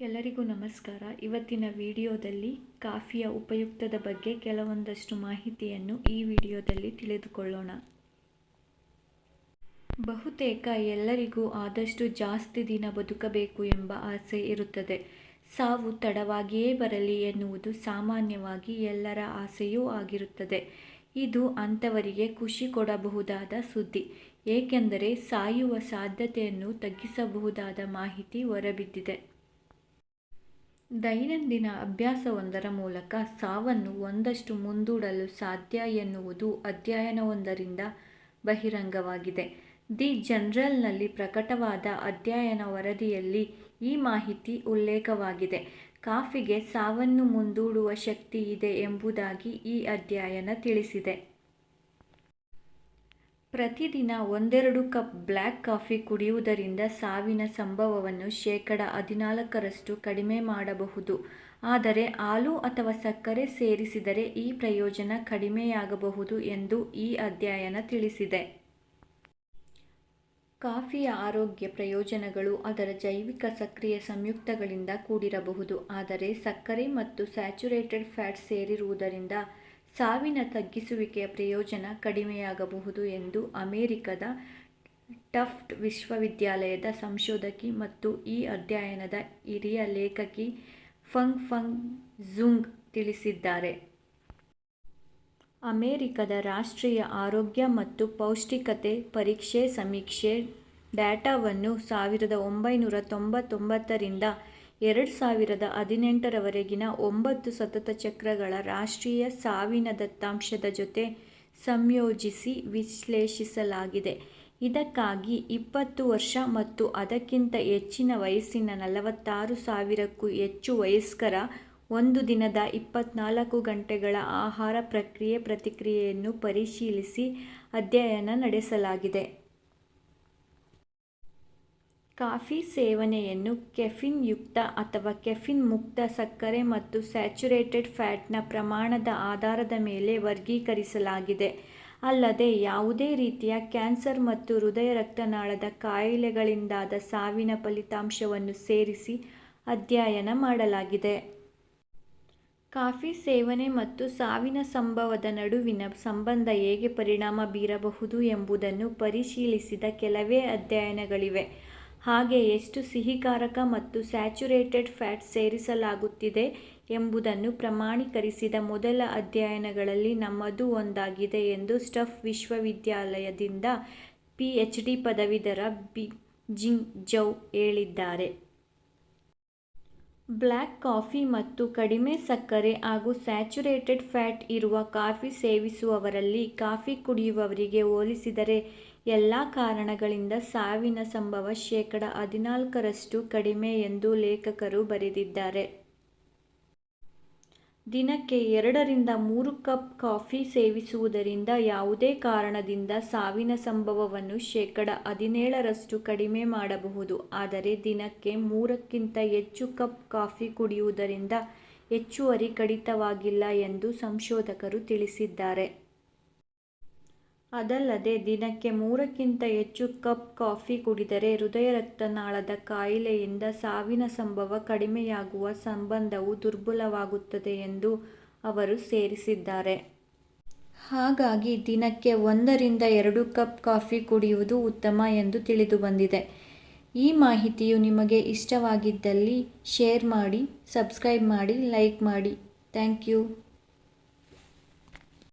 ಎಲ್ಲರಿಗೂ ನಮಸ್ಕಾರ. ಇವತ್ತಿನ ವಿಡಿಯೋದಲ್ಲಿ ಕಾಫಿಯ ಉಪಯುಕ್ತದ ಬಗ್ಗೆ ಕೆಲವೊಂದಷ್ಟು ಮಾಹಿತಿಯನ್ನು ಈ ವಿಡಿಯೋದಲ್ಲಿ ತಿಳಿದುಕೊಳ್ಳೋಣ. ಬಹುತೇಕ ಎಲ್ಲರಿಗೂ ಆದಷ್ಟು ಜಾಸ್ತಿ ದಿನ ಬದುಕಬೇಕು ಎಂಬ ಆಸೆ ಇರುತ್ತದೆ. ಸಾವು ತಡವಾಗಿಯೇ ಬರಲಿ ಎನ್ನುವುದು ಸಾಮಾನ್ಯವಾಗಿ ಎಲ್ಲರ ಆಸೆಯೂ ಆಗಿರುತ್ತದೆ. ಇದು ಅಂಥವರಿಗೆ ಖುಷಿ ಕೊಡಬಹುದಾದ ಸುದ್ದಿ. ಏಕೆಂದರೆ ಸಾಯುವ ಸಾಧ್ಯತೆಯನ್ನು ತಗ್ಗಿಸಬಹುದಾದ ಮಾಹಿತಿ ಹೊರಬಿದ್ದಿದೆ. ದೈನಂದಿನ ಅಭ್ಯಾಸವೊಂದರ ಮೂಲಕ ಸಾವನ್ನು ಒಂದಷ್ಟು ಮುಂದೂಡಲು ಸಾಧ್ಯ ಎನ್ನುವುದು ಅಧ್ಯಯನವೊಂದರಿಂದ ಬಹಿರಂಗವಾಗಿದೆ. ದಿ ಜನರಲ್ನಲ್ಲಿ ಪ್ರಕಟವಾದ ಅಧ್ಯಯನ ವರದಿಯಲ್ಲಿ ಈ ಮಾಹಿತಿ ಉಲ್ಲೇಖವಾಗಿದೆ. ಕಾಫಿಗೆ ಸಾವನ್ನು ಮುಂದೂಡುವ ಶಕ್ತಿ ಇದೆ ಎಂಬುದಾಗಿ ಈ ಅಧ್ಯಯನ ತಿಳಿಸಿದೆ. ಪ್ರತಿದಿನ ಒಂದೆರಡು ಕಪ್ ಬ್ಲ್ಯಾಕ್ ಕಾಫಿ ಕುಡಿಯುವುದರಿಂದ ಸಾವಿನ ಸಂಭವವನ್ನು ಶೇಕಡ ಹದಿನಾಲ್ಕರಷ್ಟು ಕಡಿಮೆ ಮಾಡಬಹುದು. ಆದರೆ ಹಾಲು ಅಥವಾ ಸಕ್ಕರೆ ಸೇರಿಸಿದರೆ ಈ ಪ್ರಯೋಜನ ಕಡಿಮೆಯಾಗಬಹುದು ಎಂದು ಈ ಅಧ್ಯಯನ ತಿಳಿಸಿದೆ. ಕಾಫಿಯ ಆರೋಗ್ಯ ಪ್ರಯೋಜನಗಳು ಅದರ ಜೈವಿಕ ಸಕ್ರಿಯ ಸಂಯುಕ್ತಗಳಿಂದ ಕೂಡಿರಬಹುದು. ಆದರೆ ಸಕ್ಕರೆ ಮತ್ತು ಸ್ಯಾಚುರೇಟೆಡ್ ಫ್ಯಾಟ್ ಸೇರಿರುವುದರಿಂದ ಸಾವಿನ ತಗ್ಗಿಸುವಿಕೆಯ ಪ್ರಯೋಜನ ಕಡಿಮೆಯಾಗಬಹುದು ಎಂದು ಅಮೆರಿಕದ ಟಫ್ಟ್ ವಿಶ್ವವಿದ್ಯಾಲಯದ ಸಂಶೋಧಕಿ ಮತ್ತು ಈ ಅಧ್ಯಯನದ ಹಿರಿಯ ಲೇಖಕಿ ಫಂಗ್ ಫಂಗ್ ಝುಂಗ್ ತಿಳಿಸಿದ್ದಾರೆ. ಅಮೆರಿಕದ ರಾಷ್ಟ್ರೀಯ ಆರೋಗ್ಯ ಮತ್ತು ಪೌಷ್ಟಿಕತೆ ಪರೀಕ್ಷೆ ಸಮೀಕ್ಷೆ ಡೇಟಾವನ್ನು ಸಾವಿರದ ಒಂಬೈನೂರ ತೊಂಬತ್ತೊಂಬತ್ತರಿಂದ ಎರಡು ಸಾವಿರದ ಹದಿನೆಂಟರವರೆಗಿನ ಒಂಬತ್ತು ಸತತ ಚಕ್ರಗಳ ರಾಷ್ಟ್ರೀಯ ಸಾವಿನ ದತ್ತಾಂಶದ ಜೊತೆ ಸಂಯೋಜಿಸಿ ವಿಶ್ಲೇಷಿಸಲಾಗಿದೆ. ಇದಕ್ಕಾಗಿ ಇಪ್ಪತ್ತು ವರ್ಷ ಮತ್ತು ಅದಕ್ಕಿಂತ ಹೆಚ್ಚಿನ ವಯಸ್ಸಿನ ನಲವತ್ತಾರು ಸಾವಿರಕ್ಕೂ ಹೆಚ್ಚು ವಯಸ್ಕರ ಒಂದು ದಿನದ ಇಪ್ಪತ್ನಾಲ್ಕು ಗಂಟೆಗಳ ಆಹಾರ ಪ್ರಕ್ರಿಯೆ ಪ್ರತಿಕ್ರಿಯೆಯನ್ನು ಪರಿಶೀಲಿಸಿ ಅಧ್ಯಯನ ನಡೆಸಲಾಗಿದೆ. ಕಾಫಿ ಸೇವನೆಯನ್ನು ಕೆಫಿನ್ ಯುಕ್ತ ಅಥವಾ ಕೆಫಿನ್ ಮುಕ್ತ ಸಕ್ಕರೆ ಮತ್ತು ಸ್ಯಾಚುರೇಟೆಡ್ ಫ್ಯಾಟ್ನ ಪ್ರಮಾಣದ ಆಧಾರದ ಮೇಲೆ ವರ್ಗೀಕರಿಸಲಾಗಿದೆ. ಅಲ್ಲದೆ, ಯಾವುದೇ ರೀತಿಯ ಕ್ಯಾನ್ಸರ್ ಮತ್ತು ಹೃದಯ ರಕ್ತನಾಳದ ಕಾಯಿಲೆಗಳಿಂದಾದ ಸಾವಿನ ಫಲಿತಾಂಶವನ್ನು ಸೇರಿಸಿ ಅಧ್ಯಯನ ಮಾಡಲಾಗಿದೆ. ಕಾಫಿ ಸೇವನೆ ಮತ್ತು ಸಾವಿನ ಸಂಭವದ ನಡುವಿನ ಸಂಬಂಧ ಹೇಗೆ ಪರಿಣಾಮ ಬೀರಬಹುದು ಎಂಬುದನ್ನು ಪರಿಶೀಲಿಸಿದ ಕೆಲವೇ ಅಧ್ಯಯನಗಳಿವೆ. ಹಾಗೆ ಎಷ್ಟು ಸಿಹಿಕಾರಕ ಮತ್ತು ಸ್ಯಾಚುರೇಟೆಡ್ ಫ್ಯಾಟ್ ಸೇರಿಸಲಾಗುತ್ತಿದೆ ಎಂಬುದನ್ನು ಪ್ರಮಾಣೀಕರಿಸಿದ ಮೊದಲ ಅಧ್ಯಯನಗಳಲ್ಲಿ ನಮ್ಮದು ಒಂದಾಗಿದೆ ಎಂದು ಸ್ಟಫ್ ವಿಶ್ವವಿದ್ಯಾಲಯದಿಂದ ಪಿಎಚ್ಡಿ ಪದವೀಧರ ಬಿ ಜಿಂಗ್ ಜೌ ಹೇಳಿದ್ದಾರೆ. ಬ್ಲ್ಯಾಕ್ ಕಾಫಿ ಮತ್ತು ಕಡಿಮೆ ಸಕ್ಕರೆ ಹಾಗೂ ಸ್ಯಾಚುರೇಟೆಡ್ ಫ್ಯಾಟ್ ಇರುವ ಕಾಫಿ ಸೇವಿಸುವವರಲ್ಲಿ ಕಾಫಿ ಕುಡಿಯುವವರಿಗೆ ಹೋಲಿಸಿದರೆ ಎಲ್ಲ ಕಾರಣಗಳಿಂದ ಸಾವಿನ ಸಂಭವ ಶೇಕಡ ಹದಿನಾಲ್ಕರಷ್ಟು ಕಡಿಮೆ ಎಂದು ಲೇಖಕರು ಬರೆದಿದ್ದಾರೆ. ದಿನಕ್ಕೆ ಎರಡರಿಂದ ಮೂರು ಕಪ್ ಕಾಫಿ ಸೇವಿಸುವುದರಿಂದ ಯಾವುದೇ ಕಾರಣದಿಂದ ಸಾವಿನ ಸಂಭವವನ್ನು ಶೇಕಡ ಹದಿನೇಳರಷ್ಟು ಕಡಿಮೆ ಮಾಡಬಹುದು. ಆದರೆ ದಿನಕ್ಕೆ ಮೂರಕ್ಕಿಂತ ಹೆಚ್ಚು ಕಪ್ ಕಾಫಿ ಕುಡಿಯುವುದರಿಂದ ಹೆಚ್ಚುವರಿ ಕಡಿತವಾಗಿಲ್ಲ ಎಂದು ಸಂಶೋಧಕರು ತಿಳಿಸಿದ್ದಾರೆ. ಅದಲ್ಲದೆ ದಿನಕ್ಕೆ ಮೂರಕ್ಕಿಂತ ಹೆಚ್ಚು ಕಪ್ ಕಾಫಿ ಕುಡಿದರೆ ಹೃದಯ ರಕ್ತನಾಳದ ಕಾಯಿಲೆಯಿಂದ ಸಾವಿನ ಸಂಭವ ಕಡಿಮೆಯಾಗುವ ಸಂಬಂಧವು ದುರ್ಬಲವಾಗುತ್ತದೆ ಎಂದು ಅವರು ಸೇರಿಸಿದ್ದಾರೆ. ಹಾಗಾಗಿ ದಿನಕ್ಕೆ ಒಂದರಿಂದ ಎರಡು ಕಪ್ ಕಾಫಿ ಕುಡಿಯುವುದು ಉತ್ತಮ ಎಂದು ತಿಳಿದುಬಂದಿದೆ ಈ ಮಾಹಿತಿಯು ನಿಮಗೆ ಇಷ್ಟವಾಗಿದ್ದಲ್ಲಿ ಶೇರ್ ಮಾಡಿ, ಸಬ್ಸ್ಕ್ರೈಬ್ ಮಾಡಿ, ಲೈಕ್ ಮಾಡಿ. Thank you.